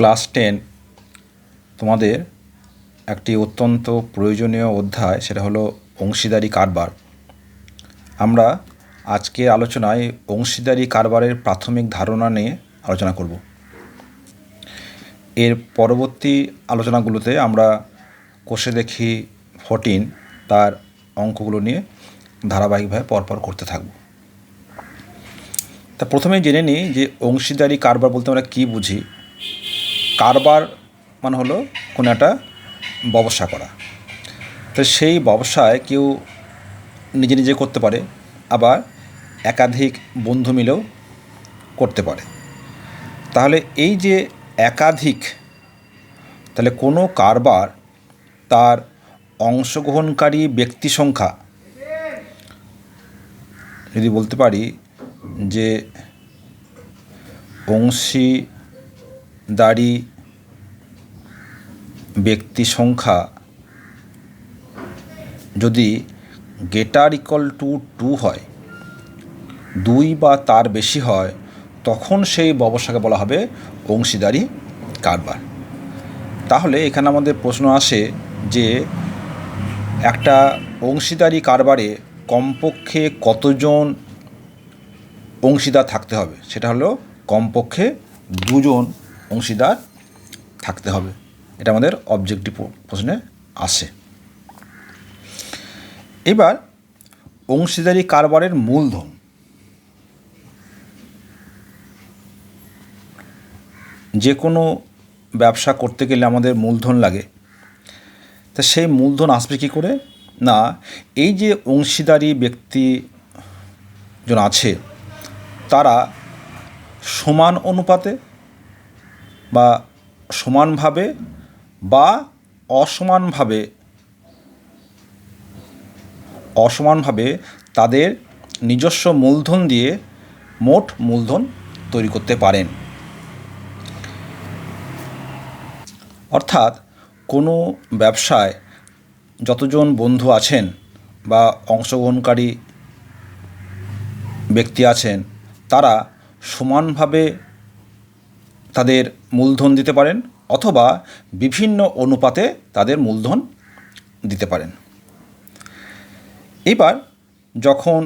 Class ten তোমাদের একটি অত্যন্ত প্রয়োজনীয় অধ্যায়, সেটা হলো অংশীদারি কারবার। আমরা আজকে আলোচনায় অংশীদারি কারবারের প্রাথমিক ধারণা নিয়ে আলোচনা করব। এর পরবর্তী আলোচনাগুলোতে আমরা কোষে দেখি ফোরটিন, তার অঙ্কগুলো নিয়ে ধারাবাহিকভাবে পরপর করতে থাকব। তা প্রথমে জেনে নিই যে অংশীদারি কারবার বলতে আমরা কী বুঝি। কারবার মানে হলো কোনো একটা ব্যবসা করা। তো সেই ব্যবসায় কেউ নিজে নিজে করতে পারে, আবার একাধিক বন্ধু মিলেও করতে পারে। তাহলে এই যে একাধিক, তাহলে কোনো কারবার তার অংশগ্রহণকারী ব্যক্তি সংখ্যা, যদি বলতে পারি যে অংশীদারি ব্যক্তি সংখ্যা, যদি গেটার ইকল টু টু হয়, দুই বা তার বেশি হয়, তখন সেই ব্যবসাকে বলা হবে অংশীদারি কারবার। তাহলে এখানে আমাদের প্রশ্ন আসে যে একটা অংশীদারি কারবারে কমপক্ষে কতজন অংশীদার থাকতে হবে? সেটা হলো কমপক্ষে দুজন। অংশীদার থাকতে হবে। এটা আমাদের অবজেক্টিভ প্রশ্নে আসে। এবার, অংশীদারি কারবারের মূলধন। যে কোনো ব্যবসা করতে গেলে আমাদের মূলধন লাগে। তা সেই মূলধন আসবে কী করে? না, এই যে অংশীদারি ব্যক্তি জন আছে, তারা সমান অনুপাতে বা সমানভাবে বা অসমানভাবে অসমানভাবে তাদের নিজস্ব মূলধন দিয়ে মোট মূলধন তৈরি করতে পারেন। অর্থাৎ কোনো ব্যবসায় যতজন বন্ধু আছেন বা অংশগ্রহণকারী ব্যক্তি আছেন, তারা সমানভাবে তাদের মূলধন দিতে পারেন অথবা বিভিন্ন অনুপাতে তাদের মূলধন দিতে পারেন। এবার যখন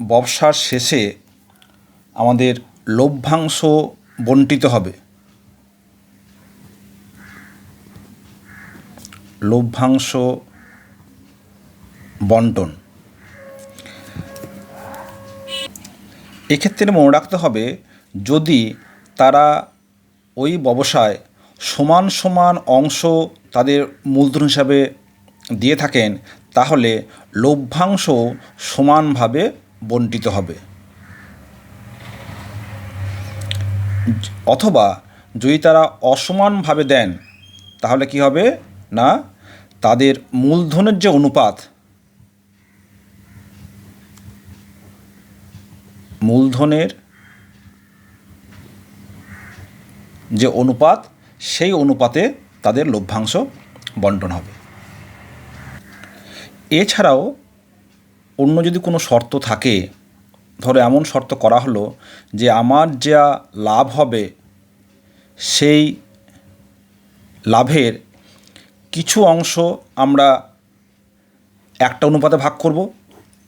ব্যবসার শেষে আমাদের লভ্যাংশ বন্টিত হবে, লভ্যাংশ বন্টন, এক্ষেত্রে মনে রাখতে হবে যদি তারা ওই ব্যবসায় সমান সমান অংশ তাদের মূলধন হিসাবে দিয়ে থাকেন, তাহলে লভ্যাংশ সমানভাবে বন্টিত হবে। অথবা যদি তারা অসমানভাবে দেন, তাহলে কি হবে? না, তাদের মূলধনের যে অনুপাত, মূলধনের যে অনুপাত, সেই অনুপাতে তাদের লভ্যাংশ বন্টন হবে। এছাড়াও অন্য যদি কোনো শর্ত থাকে, ধরো এমন শর্ত করা হলো যে আমার যা লাভ হবে, সেই লাভের কিছু অংশ আমরা একটা অনুপাতে ভাগ করব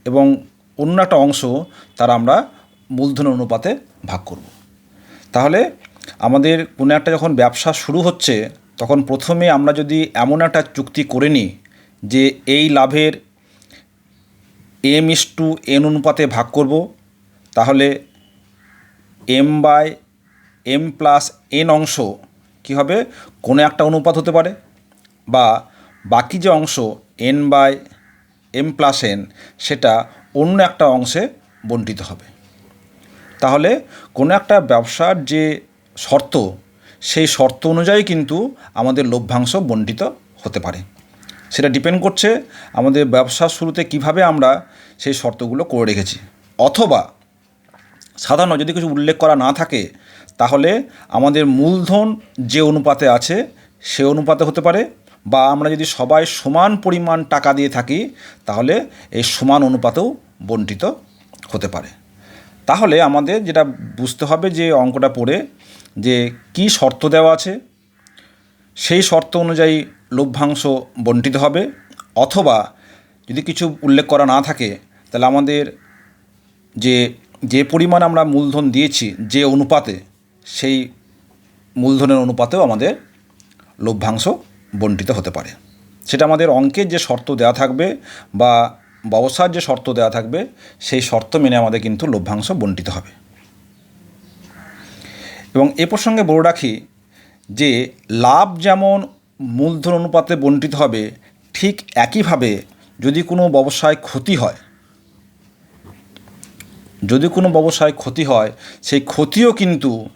এবং অন্য একটা অংশ তারা আমরা মূলধন অনুপাতে ভাগ করব। তাহলে আমাদের কোনো একটা যখন ব্যবসা শুরু হচ্ছে, তখন প্রথমে আমরা যদি এমন একটা চুক্তি করে নিই যে এই লাভের এম ইস টু এন অনুপাতে ভাগ করব, তাহলে M by M plus N অংশ কী হবে? কোনো একটা অনুপাত হতে পারে। বা বাকি যে অংশ N by M plus N, সেটা অন্য একটা অংশে বন্টিত হবে। তাহলে কোনো একটা ব্যবসার যে শর্ত, সেই শর্ত অনুযায়ী কিন্তু আমাদের লভ্যাংশ বন্টিত হতে পারে। সেটা ডিপেন্ড করছে আমাদের ব্যবসার শুরুতে কীভাবে আমরা সেই শর্তগুলো করে রেখেছি। অথবা সাধারণ যদি কিছু উল্লেখ করা না থাকে, তাহলে আমাদের মূলধন যে অনুপাতে আছে, সে অনুপাতে হতে পারে। বা আমরা যদি সবাই সমান পরিমাণ টাকা দিয়ে থাকি, তাহলে এই সমান অনুপাতেও বন্টিত হতে পারে। তাহলে আমাদের যেটা বুঝতে হবে যে অঙ্কটা পড়ে যে কি শর্ত দেওয়া আছে, সেই শর্ত অনুযায়ী লভ্যাংশ বণ্টিত হবে। অথবা যদি কিছু উল্লেখ করা না থাকে, তাহলে আমাদের যে যে পরিমাণ আমরা মূলধন দিয়েছি যে অনুপাতে, সেই মূলধনের অনুপাতেও আমাদের লভ্যাংশ বণ্টিত হতে পারে। সেটা আমাদের অঙ্কের যে শর্ত দেওয়া থাকবে বা ব্যবসার যে শর্ত দেওয়া থাকবে, সেই শর্ত মেনে আমাদের কিন্তু লভ্যাংশ বণ্টিত হবে। এবং এ প্রসঙ্গে বলে রাখি যে লাভ যেমন মূলধন অনুপাতে বণ্টিত হবে, ঠিক একইভাবে যদি কোনো ব্যবসায় ক্ষতি হয়, যদি কোনো ব্যবসায় ক্ষতি হয়, সেই ক্ষতিও কিন্তু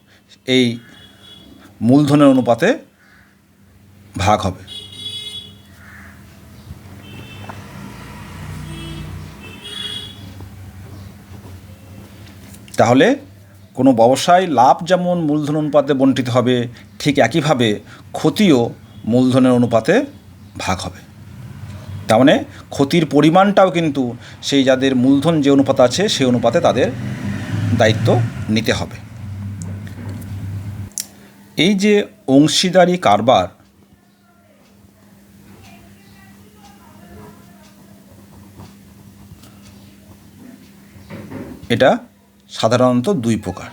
এই মূলধনের অনুপাতে ভাগ হবে। তাহলে কোনো ব্যবসায় লাভ যেমন মূলধন অনুপাতে বণ্টিত হবে, ঠিক একইভাবে ক্ষতিও মূলধনের অনুপাতে ভাগ হবে। তার মানে ক্ষতির পরিমাণটাও কিন্তু সেই যাদের মূলধন যে অনুপাত আছে, সেই অনুপাতে তাদের দায়িত্ব নিতে হবে। এই যে অংশীদারি কারবার, এটা সাধারণত দুই প্রকার।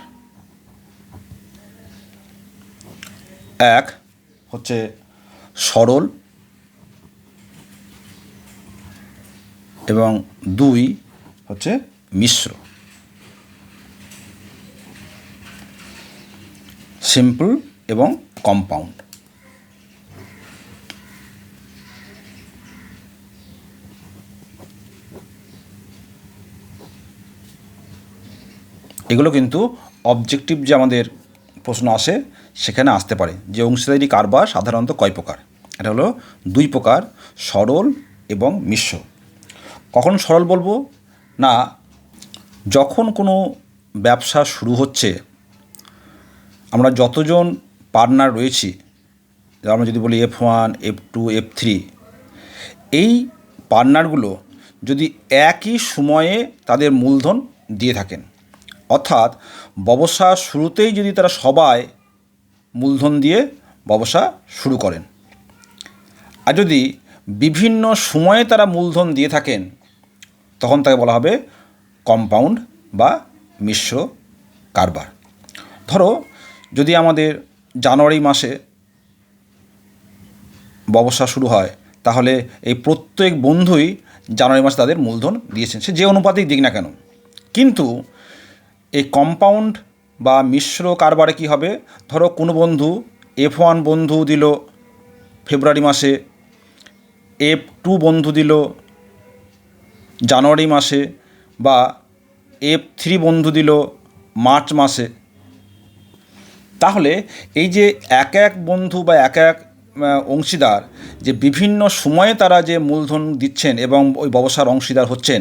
এক হচ্ছে সরল এবং দুই হচ্ছে মিশ্র। সিম্পল এবং কম্পাউন্ড। এগুলো কিন্তু অবজেক্টিভ যে আমাদের প্রশ্ন আসে, সেখানে আসতে পারে। যে অংশীদারি কারবার সাধারণত কয় প্রকার? এটা হলো দুই প্রকার, সরল এবং মিশ্র। কখন সরল বলব? না, যখন কোনো ব্যবসা শুরু হচ্ছে, আমরা যতজন পার্টনার রয়েছি আমরা যদি বলি F one F two F three এই পার্টনারগুলো যদি একই সময়ে তাদের মূলধন দিয়ে থাকেন অর্থাৎ ব্যবসা শুরুতেই যদি তারা সবাই মূলধন দিয়ে ব্যবসা শুরু করেন। আর যদি বিভিন্ন সময়ে তারা মূলধন দিয়ে থাকেন, তখন তাকে বলা হবে কম্পাউন্ড বা মিশ্র কারবার। ধরো, যদি আমাদের জানুয়ারি মাসে ব্যবসা শুরু হয়, তাহলে এই প্রত্যেক বন্ধুই জানুয়ারি মাসে তাদের মূলধন দিয়েছেন। সে যে অনুপাতেই দিক না কেন। কিন্তু এই কম্পাউন্ড বা মিশ্র কারবারে কী হবে? ধরো কোনো বন্ধু এফ ওয়ান বন্ধু দিল ফেব্রুয়ারি মাসে এফ টু বন্ধু দিল জানুয়ারি মাসে বা এফ থ্রি বন্ধু দিল মার্চ মাসে। তাহলে এই যে এক এক বন্ধু বা এক এক অংশীদার যে বিভিন্ন সময়ে তারা যে মূলধন দিচ্ছেন এবং ওই ব্যবসার অংশীদার হচ্ছেন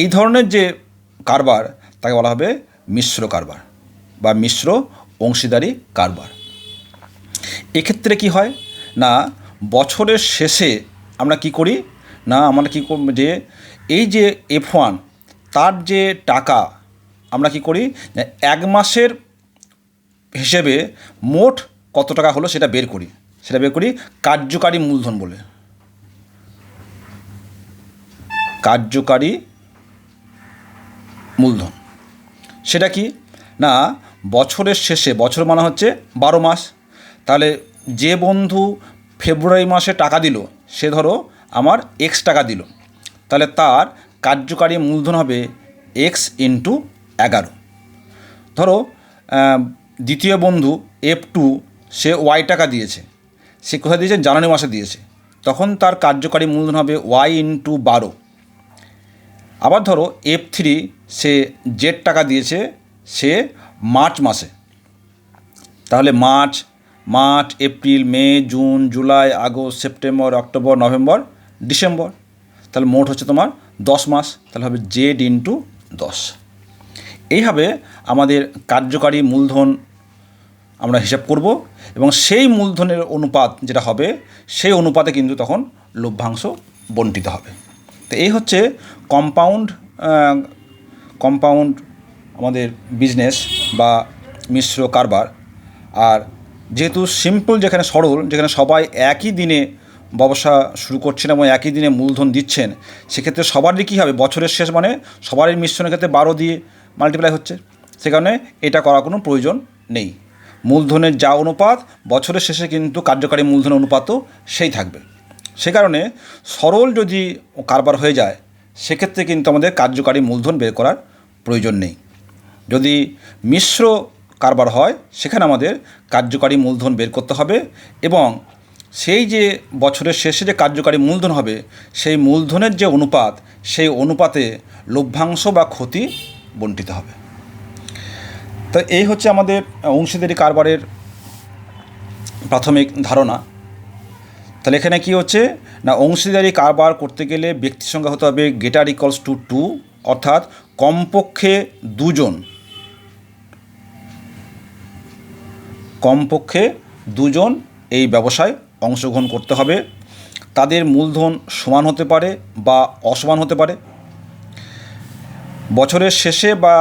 এই ধরনের যে কারবার তাকে বলা হবে মিশ্র কারবার বা মিশ্র অংশীদারি কারবার। এক্ষেত্রে কি হয়? না, বছরের শেষে আমরা কি করি? না, আমরা কী করব যে, এই যে এফ ওয়ান তার যে টাকা, আমরা কি করি? এক মাসের হিসেবে মোট কত টাকা হলো সেটা বের করি। সেটা বের করি কার্যকারী মূলধন বলে। কার্যকারী মূলধন। সেটা কি? না, বছরের শেষে, বছর মানে হচ্ছে বারো মাস। তাহলে যে বন্ধু ফেব্রুয়ারি মাসে টাকা দিল, সে ধরো আমার এক্স টাকা দিল। তাহলে তার কার্যকারী মূলধন হবে এক্স ইন্টু এগারো। ধরো দ্বিতীয় বন্ধু এফ টু সে ওয়াই টাকা দিয়েছে। সে কোথায় দিয়েছে? জানুয়ারি মাসে দিয়েছে। তখন তার কার্যকারী মূলধন হবে ওয়াই ইন্টু বারো। আবার ধরো এফ থ্রি সে জেড টাকা দিয়েছে, সে মার্চ মাসে। তাহলে March March, April, May, June, July, August, September, October, November, December. তাহলে মোট হচ্ছে তোমার দশ মাস, তাহলে হবে জেড ইন্টু দশ। এইভাবে আমাদের কার্যকারী মূলধন আমরা হিসাব করব এবং সেই মূলধনের অনুপাত যেটা হবে, সেই অনুপাতে কিন্তু তখন লভ্যাংশ বণ্টিত হবে। তো এই হচ্ছে কম্পাউন্ড কম্পাউন্ড আমাদের বিজনেস বা মিশ্র কারবার। আর যেহেতু সিম্পল যেখানে সরল, যেখানে সবাই একই দিনে ব্যবসা শুরু করছেন এবং একই দিনে মূলধন দিচ্ছেন, সেক্ষেত্রে সবারই কী হবে? বছরের শেষ মানে সবারই মিশ্রণের ক্ষেত্রে বারো দিয়ে মাল্টিপ্লাই হচ্ছে। সে কারণে এটা করার কোনো প্রয়োজন নেই। মূলধনের যা অনুপাত, বছরের শেষে কিন্তু কার্যকারী মূলধন অনুপাতও সেই থাকবে। সে কারণে সরল যদি কারবার হয়ে যায়, সেক্ষেত্রে কিন্তু আমাদের কার্যকারী মূলধন বের করার প্রয়োজন নেই। যদি মিশ্র কারবার হয়, সেখানে আমাদের কার্যকারী মূলধন বের করতে হবে এবং সেই যে বছরের শেষে যে কার্যকারী মূলধন হবে, সেই মূলধনের যে অনুপাত, সেই অনুপাতে লভ্যাংশ বা ক্ষতি বণ্টিত হবে। তো এই হচ্ছে আমাদের অংশীদারি কারবারের প্রাথমিক ধারণা। তাহলে এখানে কি হচ্ছে? না, অংশীদারি কারবার করতে গেলে ব্যক্তির সংখ্যা হতে হবে গেটার ইকলস টু টু অর্থাৎ কমপক্ষে দুজন। কমপক্ষে দুজন এই ব্যবসায় অংশগ্রহণ করতে হবে। তাদের মূলধন সমান হতে পারে বা অসমান হতে পারে। বছরের শেষে বা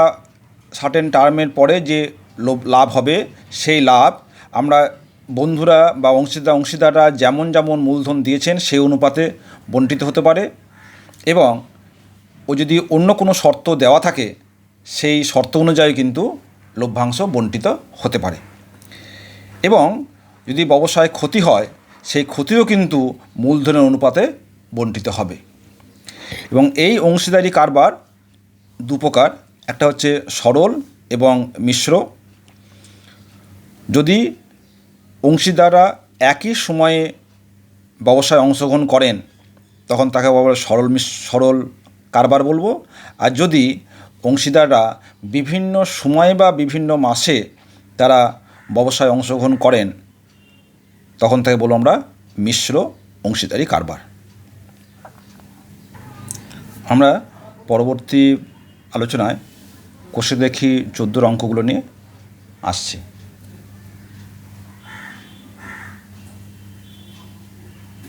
সার্টেন টার্মের পরে যে লোভ হবে, সেই লাভ আমরা বন্ধুরা বা অংশীদার অংশীদাররা যেমন যেমন মূলধন দিয়েছেন, সেই অনুপাতে বণ্টিত হতে পারে এবং ও যদি অন্য কোনো শর্ত দেওয়া থাকে, সেই শর্ত অনুযায়ী কিন্তু লভ্যাংশ বণ্টিত হতে পারে। এবং যদি ব্যবসায় ক্ষতি হয়, সেই ক্ষতিও কিন্তু মূলধনের অনুপাতে বণ্টিত হবে। এবং এই অংশীদারি কারবার দু প্রকার, একটা হচ্ছে সরল এবং মিশ্র। যদি অংশীদাররা একই সময়ে ব্যবসায় অংশগ্রহণ করেন, তখন তাকে বলা সরল সরল কারবার বলব। আর যদি অংশীদাররা বিভিন্ন সময়ে বা বিভিন্ন মাসে তারা ব্যবসায় অংশগ্রহণ করেন, তখন তাকে বলব আমরা মিশ্র অংশীদারি কারবার। আমরা পরবর্তী আলোচনায় কোষে দেখি চোদ্দোর অঙ্কগুলো নিয়ে আসছি।